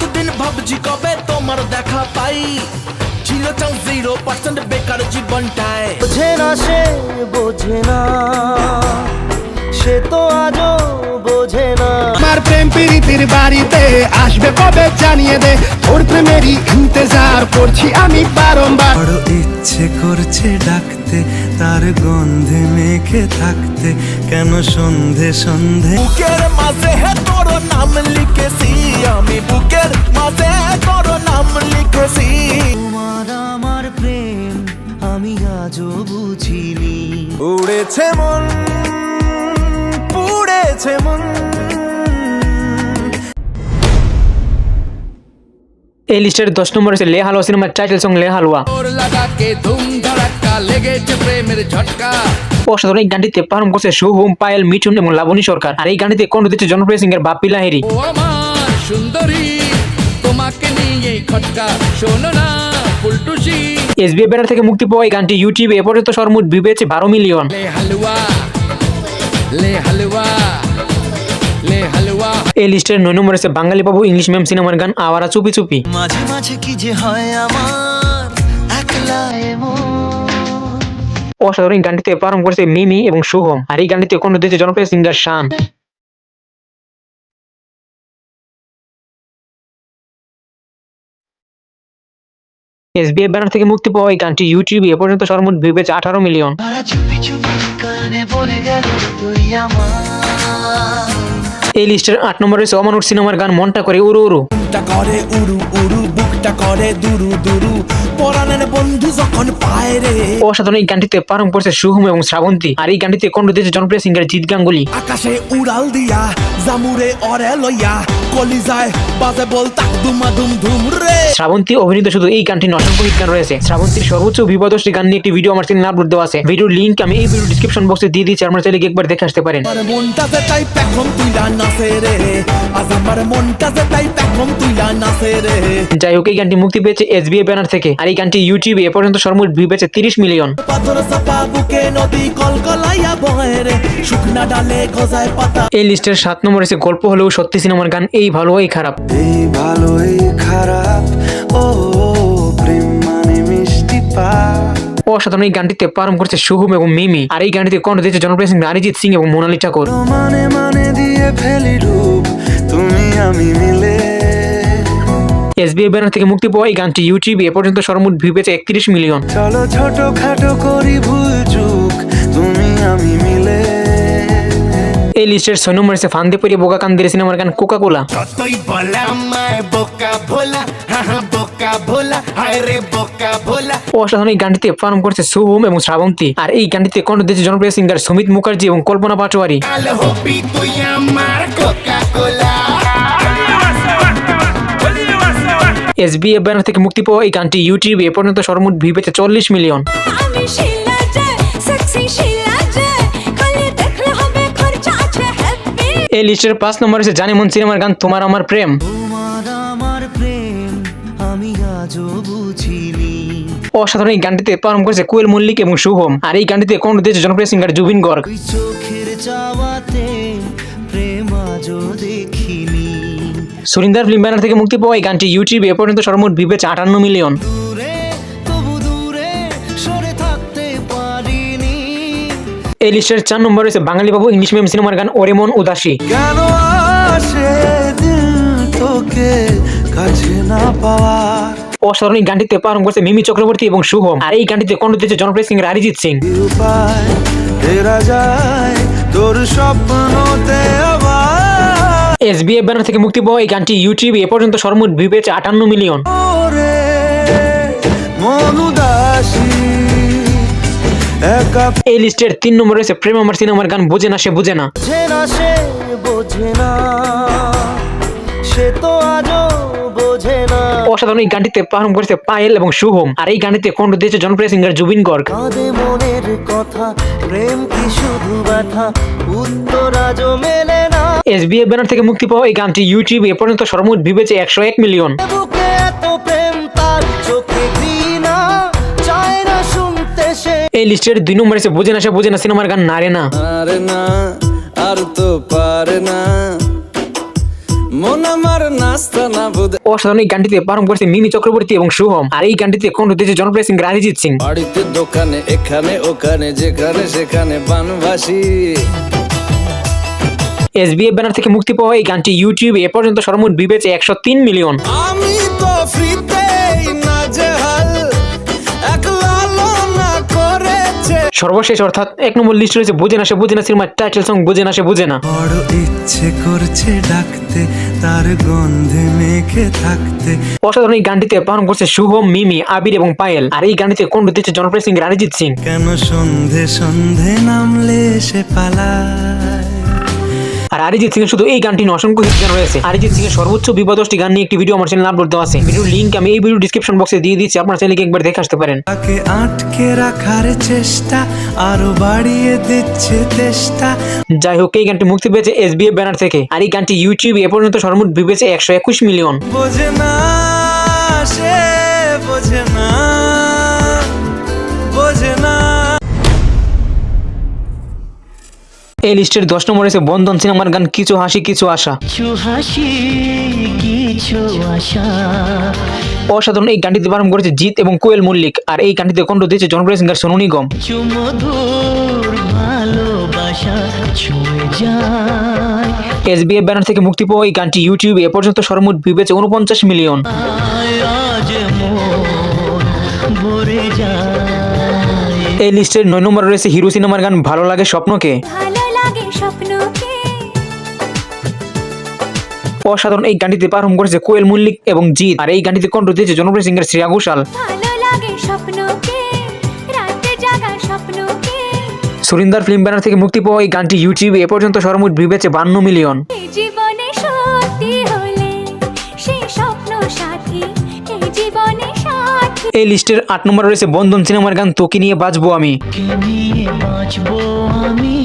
কতদিন ভাবছি কবে তোমার দেখা পাই? ছিল চাও জিরো পার্সেন্ট বেকার জীবনটায়। বোঝে না সে, বোঝে না। সে তো আজও প্রীতির বাড়িতে আসবে কবে জানিয়ে দে। তোর প্রেমেরই ইন্তজার করছি আমি বারংবার। বড় ইচ্ছে করছে ডাকতে তার গন্ধে মেখে থাকতে। কেন সন্ধে সন্ধে? বুকের মাঝে হে তোর নাম লিখেছি আমি। বুকের মাঝে তোর নাম লিখেছি। তোমার আমার প্রেম আমি আজও বুঝিনি। উড়েছে মন পুড়েছে মন। এই লিস্টের দশ নম্বর হচ্ছে লে হালুয়া সিনেমার টাইটেল সং লে হালুয়া অসাধারণ এই গানটিতে পারফর্ম করছে শুভম পায়েল মিঠুন এবং লাবণী সরকার। আর এই গানটিতে কণ্ঠ দিচ্ছে জনপ্রিয় সিঙ্গার বাপ্পি লাহিরি সুন্দরী তোমাকে নিয়ে খটকা শোনো না ফুলটুসি। এসবিএ ব্যানার থেকে মুক্তি পাওয়া এই গানটি ইউটিউবে এ পর্যন্ত সর্বমোট পেয়েছে বারো মিলিয়ন। লে হালুয়া লে হালুয়া এই লিস্টের নয় নম্বর আছে বাঙালি বাবু ইংলিশ ম্যাম সিনেমার গান আওয়ারা চুপি চুপি। মাঝে মাঝে কি যে হয় আমার একলা অসাধারণ গানটিতে পারফর্ম করেছে মিমি এবং শুভম আর এই গানটিতে কণ্ঠ দিচ্ছে জনপ্রিয় সিঙ্গার শান। এসবিএ ব্যানার থেকে মুক্তি পাওয়া এই গানটি ইউটিউবে এ পর্যন্ত সর্বমোট ভিউ পেয়েছে আঠারো মিলিয়ন। এই লিস্টের আট নম্বরে রয়েছে অমানুর সিনেমার গান, মনটা করে উড়ু বুকটা করে উরু উড়ু, বুকটা করে দুরু দুরু। পরাণের বন্ধু অসাধারণ এই গানটিতে পারফর্ম করেছে শুভম এবং শ্রাবন্তী আর এই গানটিতে কণ্ঠ দিয়েছে জনপ্রিয় সিঙ্গার জিৎ গাঙ্গুলি। আকাশে উড়াল দিয়া জামুরে অরে লইয়া কলিজায় বাজে বল তাক দুমা দুম ধুম রে। শ্রাবন্তী অভিনীত শুধু এই গানটি অসংখ্য হিট গান রয়েছে। শ্রাবন্তীর সর্বোচ্চ গান নিয়ে একটি ভিডিও আমার চ্যানেলে আপলোড দেওয়া আছে। ভিডিওর লিঙ্ক আমি এই ভিডিও ডিসক্রিপশন বক্সে দিয়ে দিয়েছি আপনার চাইলে একবার দেখে আসতে পারেন। আমার মনটা যে তাই পেখম তুইলা নাচে রে। আজ আমার মনটা যে তাই পেখম তুইলা নাচে রে। যাই হোক এই গানটি মুক্তি পেয়েছে এসবিএ ব্যানার থেকে আর এই গানটি ইউটিউবে এ পর্যন্ত সর্বমোট ভিউ পেয়েছে তিরিশ মিলিয়ন। এই লিস্টের সাত নম্বর এসে গল্প হলেও সত্যি সিনেমার গান এই ভালো এই খারাপ। এই ভালো এই খারাপ ও প্রেম মানে মিষ্টি পা অসাধারণ এই গানটিতে পারফর্ম করছে শুভম এবং মিমি আর এই গানটিতে কণ্ঠ দিয়েছে জনপ্রিয় সিং অরিজিৎ সিং এবং মোনালি ঠাকুর মানে মানে দিয়ে ফেলি রূপ তুমি আমি মিলে এসবিএ ব্যানার থেকে মুক্তি পাওয়া এই গানটি ইউটিউবে এ পর্যন্ত সর্বমোট ভিউ পেয়েছে একত্রিশ মিলিয়ন চলো ছোট খাটো করি ভুল চুক তুমি আমি মিলে। এই লিস্টের ছয় নম্বর এসে ফান্দে পরিয়ে বোকা কান্দের সিনেমার গান কোকা কোলা কতই বলা আমায় বোকা ভোলা হা হা বোকা ভোলা রে বোকা অসাধারণ এই গানটিতে পারফর্ম করছে শুভম এবং শ্রাবন্তী। আর এই গানটিতে কণ্ঠ দিয়েছে জনপ্রিয় সিঙ্গার সুমিত মুখার্জি এবং কল্পনা পাটোয়ারি। কাল হবি তুই আমার কোকা কোলা এসবিএ ব্যানার থেকে মুক্তি পাওয়া এই গানটি ইউটিউবে এ পর্যন্ত সর্বমোট ভিউ পেয়েছে চল্লিশ মিলিয়ন। এই লিস্টের পাঁচ নম্বর আছে জানি মন সিনেমার গান তোমার আমার প্রেম। তোমার আমার প্রেম আমি আজও বুঝিনি। অসাধারণ এই গানটিতে পারফর্ম করেছে কোয়েল মল্লিক এবং শুভম। আর এই গানটিতে কোন দিয়েছে জনপ্রিয় সিঙ্গার জুবিন গর্গ? চোখের চাওয়াতে প্রেম আজও দেখিনি সুরিন্দার ফিল্ম ব্যানার থেকে মুক্তি পাওয়া এই গানটি ইউটিউবে এ পর্যন্ত সর্বমোট ভিউ আটান্ন মিলিয়ন। এই লিস্টের চার নম্বর রয়েছে বাঙালি বাবু ইংলিশ মিডিয়াম সিনেমার গান ওরেমন উদাসী। অসাধারণ এই গানটিতে পারফর্ম করেছে মিমি চক্রবর্তী এবং শুভম আর এই গানটিতে কণ্ঠ দিয়েছে জনপ্রিয় সিঙ্গার অরিজিৎ সিং। তোর স্বপ্নতে এসবিএফ ব্যানার থেকে মুক্তি পাওয়া এই গানটি ইউটিউবে এ পর্যন্ত সর্বমোট ভিউ পেয়েছে আটান্ন মিলিয়ন। এই লিস্টের তিন নম্বর রয়েছে প্রেম আমার সিনেমার গান বোঝে না সে বুঝে না। সে তো আজও বোঝে না। অসাধারণ এই গানটিতে পারফর্ম করেছে পায়েল এবং শুভম আর এই গানটিতে কণ্ঠ দিয়েছে জনপ্রিয় সিঙ্গার জুবিন গর্গ। কাঁদে মনের কথা প্রেম কি শুধু ব্যথা উত্তর আজও মেলে এসবিএফ ব্যানার থেকে মুক্তি পাওয়া এই গানটি ইউটিউবে এ পর্যন্ত সর্বমোট পেয়েছে একশো এক মিলিয়ন। সে। এই লিস্টের দুই নম্বর আছে বুঝে না সে বুঝে না সিনেমার গান নারে না। আর তো পারে না। মন অসাধারণ এই গানটিতে করেছে মিমি চক্রবর্তী এবং শুভম আর এই গানটিতে দিয়েছে জনপ্রিয় সিঙ্গার অরিজিৎ সিং। বাড়িতে দোকানে এখানে ওখানে যেখানে সেখানে বানভাসি। এসবিএফ ব্যানার থেকে মুক্তি পাওয়া এই গানটি ইউটিউবে এ পর্যন্ত সর্বমোট বিবেচে একশো তিন মিলিয়ন। আমি তো ফ্রিতেই নাজেহাল এক লালনা করেছে। সর্বশেষ অর্থাৎ এক নম্বর লিস্ট রয়েছে বুঝে না সে বুঝে না সিনেমার টাইটেল সং বুঝে না সে বুঝে না। বড় ইচ্ছে করছে ডাকতে তার গন্ধে মেখে থাকতে। অসাধারণ এই গানটিতে পালন করছে শুভম মিমি আবির এবং পায়েল। আর এই গানটিতে কোন দিচ্ছে জনপ্রিয় সিং অরিজিৎ সিং? কেন সন্ধে সন্ধে নামলে সে পালায় আর অরিজিৎ সিং শুধু এই গানটি অসংখ্য হিট গান রয়েছে। অরিজিৎ সিং এর সর্বোচ্চ বিপদশটি গান নিয়ে একটি ভিডিও আমার চ্যানেলে আপলোড দেওয়া আছে। ভিডিওর লিংক আমি এই ভিডিও ডিসক্রিপশন বক্সে দিয়ে দিচ্ছি আপনার চ্যানেলকে একবার দেখে আসতে পারেন। তাকে আটকে রাখার চেষ্টা আরও বাড়িয়ে দিচ্ছে চেষ্টা যাই হোক এই গানটি মুক্তি পেয়েছে এসবিএফ ব্যানার থেকে। আর এই গানটি ইউটিউবে এ পর্যন্ত সর্বমোট বিবেচে একশো একুশ মিলিয়ন। বোঝে না সে বোঝে না। এই লিস্টের দশ নম্বর রয়েছে বন্ধন সিনেমার গান কিছু হাসি কিছু আশা। কিছু হাসি কিছু আশা। অসাধারণ এই গানটিতে পালন করেছে জিৎ এবং কোয়েল মল্লিক আর এই গানটিতে কণ্ঠ দিয়েছে জনপ্রিয় singer Sonu Nigam. SBF banner থেকে মুক্তি পাওয়া এই গানটি ইউটিউবে এ পর্যন্ত সর্বমোট বিবেচে উনপঞ্চাশ মিলিয়ন। আজ ভরে যায়। এই লিস্টের নয় নম্বর রয়েছে হিরো সিনেমার গান ভালো লাগে স্বপ্নকে। ভালো লাগে স্বপ্নকে। অসাধারণ এই গানটিতে পারফর্ম করেছে কোয়েল মল্লিক এবং জিৎ। আর এই গানটিতে কণ্ঠ দিয়েছে জনপ্রিয় সিঙ্গার শ্রেয়া ঘোষাল। ভালো লাগে স্বপ্নকে রাতে জাগা স্বপ্নকে। সুরিন্দার ফিল্ম ব্যানার থেকে মুক্তি পাওয়া এই গানটি ইউটিউবে এ পর্যন্ত সর্বমোট বিবেচে বান্ন মিলিয়ন। এই জীবনে সত্যি হলে সেই স্বপ্ন সাথী এই জীবনে সাথী। এই লিস্টের আট নম্বর রয়েছে বন্ধন সিনেমার গান তোকে নিয়ে বাঁচবো আমি। নিয়ে বাঁচবো আমি।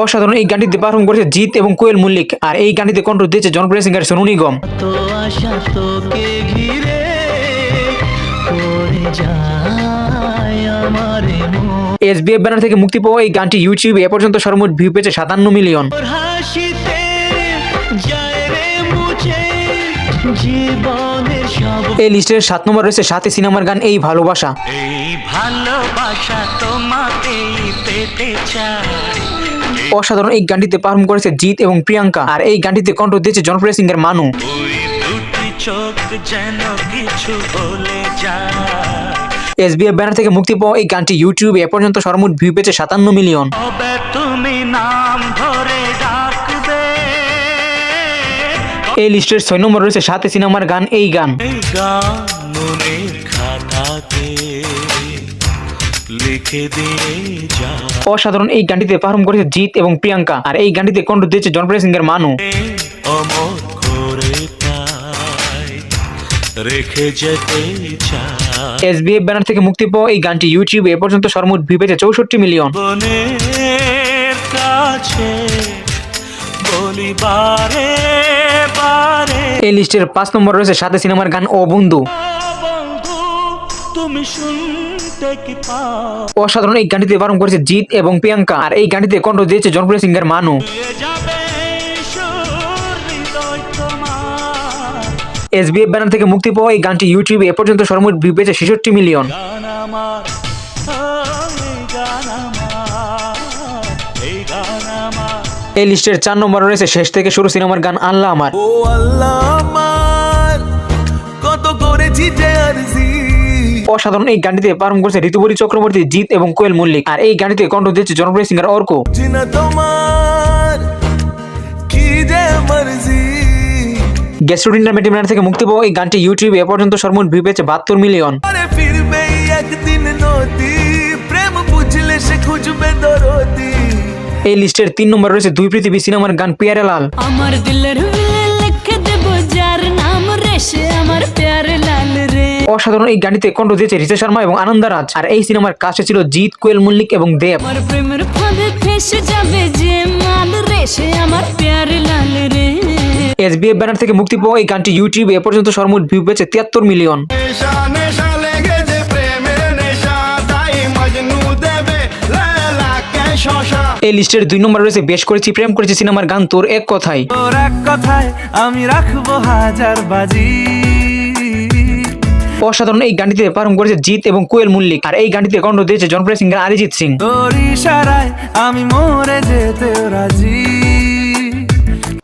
অসাধারণ এই গানটিতে পারফর্ম করেছে জিৎ এবং কোয়েল মল্লিক। আর এই গানটিতে কণ্ঠ দিয়েছে জনপ্রিয় সিঙ্গার সোনু নিগম। তো আশা তোকে ঘিরে করে যায় আমার এসবিএফ ব্যানার থেকে মুক্তি পাওয়া এই গানটি ইউটিউবে এ পর্যন্ত সর্বমোট ভিউ পেয়েছে সাতান্ন মিলিয়ন এই লিস্টের সাত নম্বর রয়েছে সাথে সিনেমার গান এই ভালোবাসা। এই ভালোবাসা তোমাকেই পেতে চাই। অসাধারণ এই গানটিতে পারফর্ম করেছে জিৎ এবং প্রিয়াঙ্কা। আর এই গানটিতে কণ্ঠ দিয়েছে জনপ্রিয় সিঙ্গার মানু। কিছু বলে যায় এসবিএফ ব্যানার থেকে মুক্তি পাওয়া এই গানটি ইউটিউবে এ পর্যন্ত সর্বমোট ভিউ পেয়েছে সাতান্ন মিলিয়ন তুমি নাম ধরে ডাকবে। এই লিস্টের ছয় নম্বর রয়েছে সাথে সিনেমার গান এই গান। খাতাতে। অসাধারণ এই গানটিতে পারফর্ম করেছে জিৎ এবং প্রিয়াঙ্কা। আর এই গানটিতে কণ্ঠ দিয়েছে জনপ্রিয় সিঙ্গার মানু। রেখে যেতে এসবিএফ ব্যানার থেকে মুক্তি পাওয়া এই গানটি ইউটিউবে এ পর্যন্ত সর্বমোট ভিউ পেয়েছে চৌষট্টি মিলিয়ন। এই লিস্টের পাঁচ নম্বর রয়েছে সাথে সিনেমার গান ও বন্ধু। তুমি পাও অসাধারণ এই গানটিতে পারফর্ম করেছে জিৎ এবং প্রিয়াঙ্কা। আর এই গানটিতে কণ্ঠ দিয়েছে জনপ্রিয় সিঙ্গার মানু। এসবিএফ ব্যানার থেকে মুক্তি পাওয়া এই গানটি ইউটিউবে এ পর্যন্ত সর্বমোট ভিউ পেয়েছে ছেষট্টি মিলিয়ন। এই লিস্টের চার নম্বর রয়েছে শেষ থেকে শুরু সিনেমার গান আল্লাহ আমার। ও আল্লাহ আমার, কত করেছি যে আরজি। অসাধারণ এই গানটিতে পারফর্ম করেছে ঋতুপরি চক্রবর্তী জিৎ এবং কোয়েল মল্লিক। আর এই গানটিতে কণ্ঠ দিয়েছে জনপ্রিয় সিঙ্গার অর্ক। জিনা তোমার কি গ্যাস্ট্রোড ইন্টারমিডিয়েট থেকে মুক্তি পাওয়া এই গানটি ইউটিউবে এ পর্যন্ত সর্বমোট ভিউ পেয়েছে বাহাত্তর মিলিয়ন প্রেম এই লিস্টের তিন নম্বর রয়েছে দুই পৃথিবী সিনেমার গান পিয়ারে লাল আমার দিলের লিখে দেব যার নাম রে অসাধারণ এই গানটিতে কণ্ঠ দিয়েছে রিচা শর্মা এবং আনন্দরাজ। আর এই সিনেমার কাছে ছিল জিৎ কোয়েল মল্লিক এবং দেব। প্রেমের ফাঁদে ফেসে যাবে যে মাল রে আমার প্যারে লাল রে। এসবিএফ ব্যানার থেকে মুক্তি পাওয়া এই গানটি ইউটিউবে এ পর্যন্ত সর্বমোট ভিউ পেয়েছে তিয়াত্তর মিলিয়ন। এই লিস্টের দুই নম্বর রয়েছে বেশ করেছি প্রেম করেছি সিনেমার গান তোর এক কথায়। তোর এক কথায় আমি রাখব হাজার বাজি। অসাধারণ এই গানটিতে পারম করেছে জিৎ এবং কোয়েল মল্লিক। আর এই গানটিতে কণ্ঠ দিয়েছে জনপ্রিয় সিঙ্গার অরিজিৎ সিং। আমি মরে যেতে রাজি।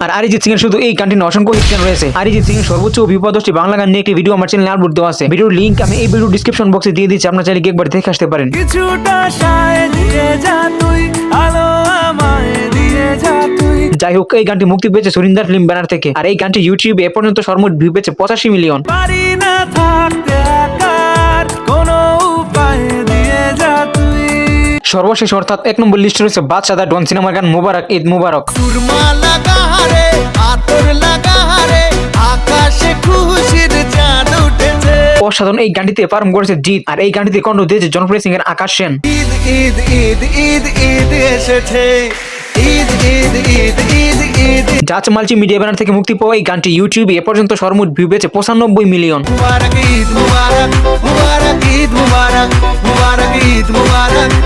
আর অরিজিৎ সিং এর শুধু এই গানটি অসংখ্য হিট গান রয়েছে। অরিজিৎ সিং এর সর্বোচ্চ বিপদষ্টি বাংলা গান নিয়ে একটি ভিডিও আমার চ্যানেলে আপলোড দেওয়া আছে। ভিডিওর লিংক আমি এই ভিডিও ডিসক্রিপশন বক্সে দিয়ে দিচ্ছি আপনার চাইলে একবার দেখে আসতে পারেন। কিছুটা যা তুই আলো আমায় দিয়ে যা যাই হোক এই গানটি মুক্তি পেয়েছে সুরিন্দার ফিল্ম ব্যানার থেকে। আর এই গানটি ইউটিউবে এ পর্যন্ত সর্বমোট ভিউ পেয়েছে পঁচাশি মিলিয়ন সর্বশেষ অর্থাৎ এক নম্বর লিস্টে রয়েছে বাদশাদা ডন সিনেমার গান মুবারক ঈদ মুবারক। অসাধারণ এই গানটিতে পারম করেছে জিৎ আর এই গানটিতে কণ্ঠ দিয়েছে জনপ্রিয় সিং এর আকাশ সেন। ঈদ ঈদ ঈদ ঈদ ঈদ এসেছে। ঈদ ঈদ ঈদ ঈদ ঈদ জাজ মালচি মিডিয়া ব্যানার থেকে মুক্তি পাওয়া এই গানটি ইউটিউবে এ পর্যন্ত সর্বমোট ভিউ পেয়েছে পঁচানব্বই মিলিয়ন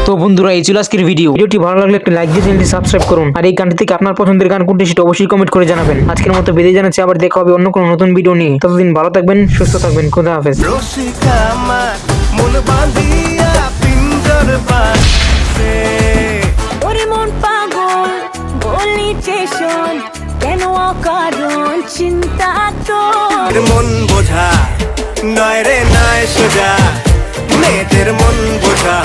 তো বন্ধুরা এই ছিল আজকের ভিডিও ভিডিওটি ভালো লাগলে একটা লাইক দিয়ে চ্যানেলটি সাবস্ক্রাইব করুন। আর এই গানটি থেকে আপনার পছন্দের গান কোনটি সেটা অবশ্যই কমেন্ট করে জানাবেন। আজকের মতো বেঁধে জানাচ্ছি আবার দেখা হবে অন্য কোনো নতুন ভিডিও নিয়ে। ততদিন ভালো থাকবেন সুস্থ থাকবেন খোদা হাফেজ। মন বাঁধিয়া পিঞ্জর ওরে মন বলিছে শোন, কেন অকারণ চিন্তা তো মন বোঝা, নয় রে নয় সোজা, মেয়েদের মন বোঝা